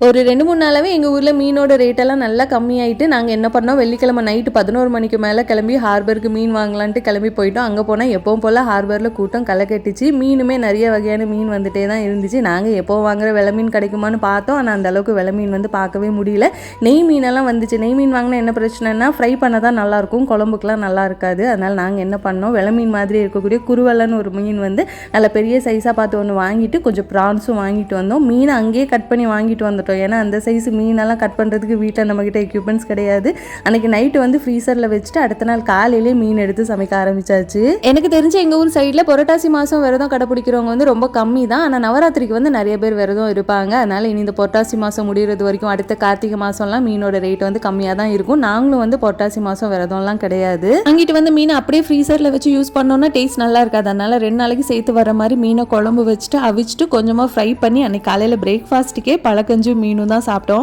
ஒரு ரெண்டு மூணு நாளாகவே எங்கள் ஊரில் மீனோட ரேட்டெல்லாம் நல்லா கம்மியாயிட்டு நாங்கள் என்ன பண்ணோம்? வெள்ளிக்கிழமை நைட்டு பதினோரு மணிக்கு மேலே கிளம்பி ஹார்பருக்கு மீன் வாங்கலான்ட்டு கிளம்பி போயிட்டோம். அங்கே போனால் எப்போவும் போல் ஹார்பரில் கூட்டம் களை கட்டிச்சு மீனுமே நிறைய வகையான மீன் வந்துட்டே தான் இருந்துச்சு. நாங்கள் எப்போ வாங்குற விலை மீன் கிடைக்குமான்னு பார்த்தோம். ஆனால் அந்தளவுக்கு விலை மீன் வந்து பார்க்கவே முடியல. நெய் மீனெல்லாம் வந்துச்சு. நெய் மீன் வாங்கினா என்ன பிரச்சனைனா ஃப்ரை பண்ண தான் நல்லாயிருக்கும் குழம்புக்குலாம் நல்லா இருக்காது. அதனால் நாங்கள் என்ன பண்ணோம்? விலை மீன் மாதிரி இருக்கக்கூடிய குருவலன்னு ஒரு மீன் வந்து நல்ல பெரிய சைஸாக பார்த்து ஒன்று வாங்கிட்டு கொஞ்சம் ப்ரான்ஸும் வாங்கிட்டு வந்தோம். மீனை அங்கேயே கட் பண்ணி வாங்கிட்டு வந்தோம் வந்துட்டோம் ஏன்னா அந்த சைஸ் மீனெல்லாம் கட் பண்ணுறதுக்கு வீட்டில் நம்மக்கிட்ட எக்யூப்மெண்ட்ஸ் கிடையாது. அன்றைக்கி நைட்டு வந்து ஃப்ரீசரில் வச்சுட்டு அடுத்த நாள் காலையிலே மீன் எடுத்து சமைக்க ஆரம்பிச்சாச்சு. எனக்கு தெரிஞ்ச எங்கள் ஊர் சைடில் புரட்டாசி மாதம் விரதம் கடைப்பிடிக்கிறவங்க வந்து ரொம்ப கம்மி தான். ஆனால் நவராத்திரிக்கு வந்து நிறைய பேர் விரதம் இருப்பாங்க. அதனால் இனி இந்த புரட்டாசி மாதம் முடிகிறது வரைக்கும் அடுத்த கார்த்திகை மாதம்லாம் மீனோட ரேட் வந்து கம்மியாக தான் இருக்கும். நாங்களும் வந்து புரட்டாசி மாதம் விரதம்லாம் கிடையாது. அங்கிட்டு வந்து மீனை அப்படியே ஃப்ரீசரில் வச்சு யூஸ் பண்ணோன்னா டேஸ்ட் நல்லா இருக்காது. அதனால ரெண்டு நாளைக்கு சேர்த்து வர மாதிரி மீனை குழம்பு வச்சுட்டு அவிச்சிட்டு கொஞ்சமாக ஃப்ரை பண்ணி அன்னைக்கு காலையில் பிரேக்ஃபாஸ்ட்டுக்கே பழக்கஞ்சும் மீனும் தான் சாப்பிட்டோம்.